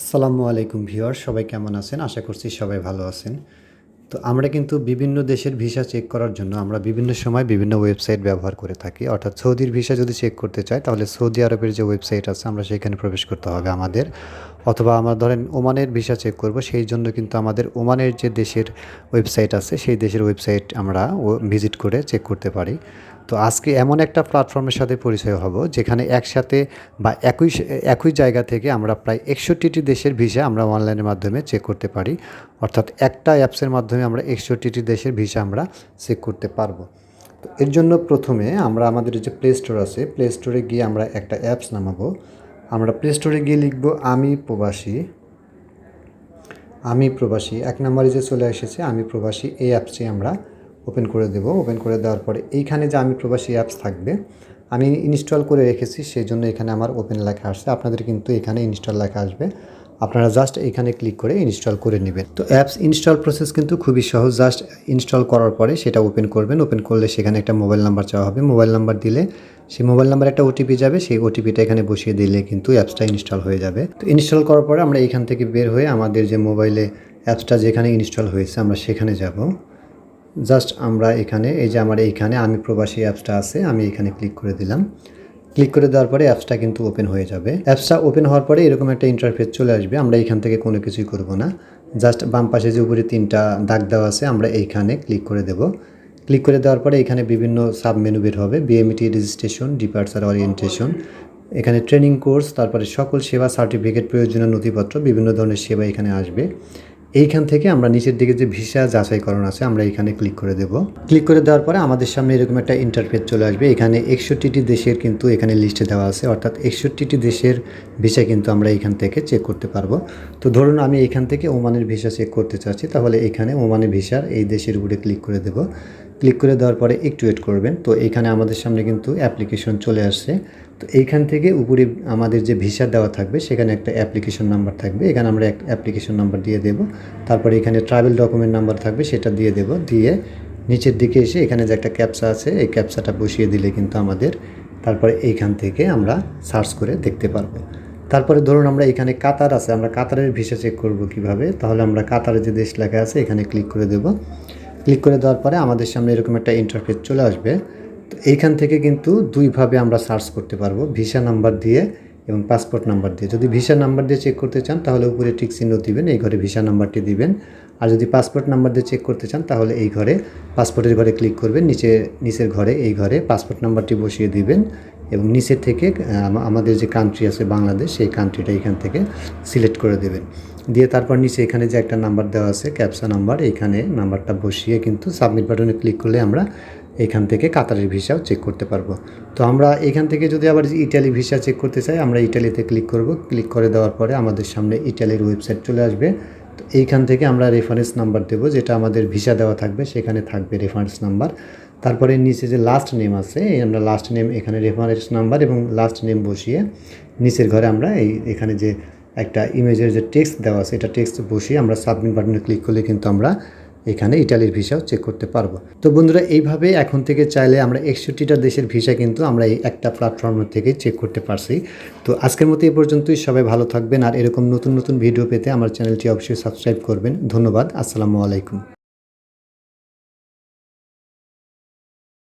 আসসালামু আলাইকুম ভিউয়ার সবাই কেমন আছেন? আশা করছি সবাই ভালো আছেন। তো আমরা কিন্তু বিভিন্ন দেশের ভিসা চেক করার জন্য আমরা বিভিন্ন সময় বিভিন্ন ওয়েবসাইট ব্যবহার করে থাকি। অর্থাৎ সৌদির ভিসা যদি চেক করতে চাই তাহলে সৌদি আরবের যে ওয়েবসাইট আছে, আমরা সেখানে প্রবেশ করতে হবে আমাদের। অথবা আমরা ধরেন ওমানের ভিসা চেক করব, সেই জন্য কিন্তু আমাদের ওমানের যে দেশের ওয়েবসাইট আছে, সেই দেশের ওয়েবসাইট আমরা ভিজিট করে চেক করতে পারি। তো আজকে এমন একটা প্ল্যাটফর্মের সাথে পরিচয় হব, যেখানে একসাথে বা একই একই জায়গা থেকে আমরা প্রায় একষট্টিটি দেশের ভিসা আমরা অনলাইনের মাধ্যমে চেক করতে পারি। অর্থাৎ একটা অ্যাপসের মাধ্যমে আমরা একষট্টিটি দেশের ভিসা আমরা চেক করতে পারব। তো এর জন্য প্রথমে আমরা আমাদের যে প্লে স্টোর আছে প্লে স্টোরে গিয়ে আমরা একটা অ্যাপস নামাবো। আমরা প্লে স্টোরে গিয়ে লিখব, আমি প্রবাসী। আমি প্রবাসী। এক নম্বরে যে চলে এসেছে, আমি প্রবাসী। এই অ্যাপসটি আমরা ওপেন করে দেব। ওপেন করে দেওয়ার পরে এইখানে যে আমি প্রবাসী অ্যাপস থাকবে, আমি ইনস্টল করে রেখেছি সেই জন্য এখানে আমার ওপেন লেখা আসছে। আপনাদের কিন্তু এখানে ইনস্টল লেখা আসবে। আপনারা জাস্ট এখানে ক্লিক করে ইনস্টল করে নেবেন। তো অ্যাপস ইনস্টল প্রসেস কিন্তু খুবই সহজ। জাস্ট ইনস্টল করার পরে সেটা ওপেন করবেন। ওপেন করলে সেখানে একটা মোবাইল নাম্বার চাওয়া হবে। মোবাইল নাম্বার দিলে সেই মোবাইল নাম্বার একটা ওটিপি যাবে। সেই ওটিপিটা এখানে বসিয়ে দিলে কিন্তু অ্যাপসটা ইনস্টল হয়ে যাবে। তো ইনস্টল করার পরে আমরা এখান থেকে বের হয়ে আমাদের যে মোবাইলে অ্যাপসটা যেখানে ইনস্টল হয়েছে আমরা সেখানে যাব। জাস্ট আমরা এখানে, এই যে আমার এইখানে, আমি প্রবাসী অ্যাপসটা আছে, আমি এখানে ক্লিক করে দিলাম। ক্লিক করে দেওয়ার পরে অ্যাপসটা কিন্তু ওপেন হয়ে যাবে। অ্যাপসটা ওপেন হওয়ার পরে এরকম একটা ইন্টারফেস চলে আসবে, আমরা এখান থেকে কোনো কিছুই করব না। জাস্ট বাম পাশে যে উপরে তিনটা দাগ দেওয়া আছে, আমরা এইখানে ক্লিক করে দেব। ক্লিক করে দেওয়ার পরে এখানে বিভিন্ন সাব মেনু বের হবে বিএমটি রেজিস্ট্রেশন ডিপার্চার ওরিয়েন্টেশন এখানে ট্রেনিং কোর্স তারপরে সকল সেবা সার্টিফিকেট প্রয়োজনীয় নথিপত্র, বিভিন্ন ধরনের সেবা এখানে আসবে। এইখান থেকে আমরা নিচের দিকে যে ভিসা যাচাইকরণ আছে, আমরা এখানে ক্লিক করে দেব। ক্লিক করে দেওয়ার পরে আমাদের সামনে এরকম একটা ইন্টারফেস চলে আসবে। এখানে একষট্টিটি দেশের কিন্তু এখানে লিস্টে দেওয়া আছে, অর্থাৎ একষট্টিটি দেশের ভিসা কিন্তু আমরা এখান থেকে চেক করতে পারব। তো ধরুন আমি এখান থেকে ওমানের ভিসা চেক করতে চাচ্ছি, তাহলে এখানে ওমানের ভিসার এই দেশের উপরে ক্লিক করে দেব। ক্লিক করে দেওয়ার পরে একটু ওয়েট করবেন। তো এখানে আমাদের সামনে কিন্তু অ্যাপ্লিকেশন চলে আসছে। তো এইখান থেকে উপরে আমাদের যে ভিসা দেওয়া থাকবে, সেখানে একটা অ্যাপ্লিকেশন নাম্বার থাকবে। এখানে আমরা একটা অ্যাপ্লিকেশন নাম্বার দিয়ে দেব। তারপরে এখানে ট্রাভেল ডকুমেন্ট নাম্বার থাকবে, সেটা দিয়ে দেব। দিয়ে নিচের দিকে এসে এখানে যে একটা ক্যাপসা আছে, এই ক্যাপসাটা বসিয়ে দিলে কিন্তু আমাদের তারপরে এইখান থেকে আমরা সার্চ করে দেখতে পারব। তারপরে ধরুন আমরা এখানে কাতার আছে, আমরা কাতারের ভিসা চেক করব কীভাবে? তাহলে আমরা কাতারের যে দেশ লেখা আছে, এখানে ক্লিক করে দেব। ক্লিক করে দেওয়ার পরে আমাদের সামনে এরকম একটা ইন্টারফেস চলে আসবে। এইখান থেকে কিন্তু দুইভাবে আমরা সার্চ করতে পারব, ভিসা নাম্বার দিয়ে এবং পাসপোর্ট নাম্বার দিয়ে। যদি ভিসা নাম্বার দিয়ে চেক করতে চান, তাহলে উপরে টিক চিহ্ন দিবেন, এই ঘরে ভিসা নাম্বারটি দিবেন। আর যদি পাসপোর্ট নাম্বার দিয়ে চেক করতে চান, তাহলে এই ঘরে পাসপোর্টের ঘরে ক্লিক করবেন, নিচে, নিচের ঘরে, এই ঘরে পাসপোর্ট নাম্বারটি বসিয়ে দিবেন এবং নিচের থেকে আমাদের যে কান্ট্রি আছে বাংলাদেশ, সেই কান্ট্রিটা এখান থেকে সিলেক্ট করে দেবেন। দিয়ে তারপর নিচে এখানে যে একটা নাম্বার দেওয়া আছে ক্যাপসা নাম্বার এখানে নাম্বারটা বসিয়ে কিন্তু সাবমিট বাটনে ক্লিক করলে আমরা এখান থেকে কাতারের ভিসাও চেক করতে পারব। তো আমরা এখান থেকে যদি আবার ইটালি ভিসা চেক করতে চাই, আমরা ইটালিতে ক্লিক করব। ক্লিক করে দেওয়ার পরে আমাদের সামনে ইটালির ওয়েবসাইট চলে আসবে। তো এইখান থেকে আমরা রেফারেন্স নাম্বার দেব, যেটা আমাদের ভিসা দেওয়া থাকবে, সেখানে থাকবে রেফারেন্স নাম্বার তারপরে নিচে যে লাস্ট নেম আছে আমরা লাস্ট নেম এখানে রেফারেন্স নাম্বার এবং লাস্ট নেম বসিয়ে নিচের ঘরে আমরা এই এখানে যে একটা ইমেজের যে টেক্সট দেওয়া আছে, এটা টেক্সট বসিয়ে আমরা সাবমিট বাটনে ক্লিক করলে কিন্তু আমরা এখানে ইটালির ভিসাও চেক করতে পারব। তো বন্ধুরা, এইভাবে এখন থেকে চাইলে আমরা একষট্টিটা দেশের ভিসা কিন্তু আমরা এই একটা প্ল্যাটফর্ম থেকে চেক করতে পারছি। তো আজকের মতো এই পর্যন্তই। সবাই ভালো থাকবেন। আর এরকম নতুন নতুন ভিডিও পেতে আমার চ্যানেলটি অবশ্যই সাবস্ক্রাইব করবেন। ধন্যবাদ। আসসালামু আলাইকুম।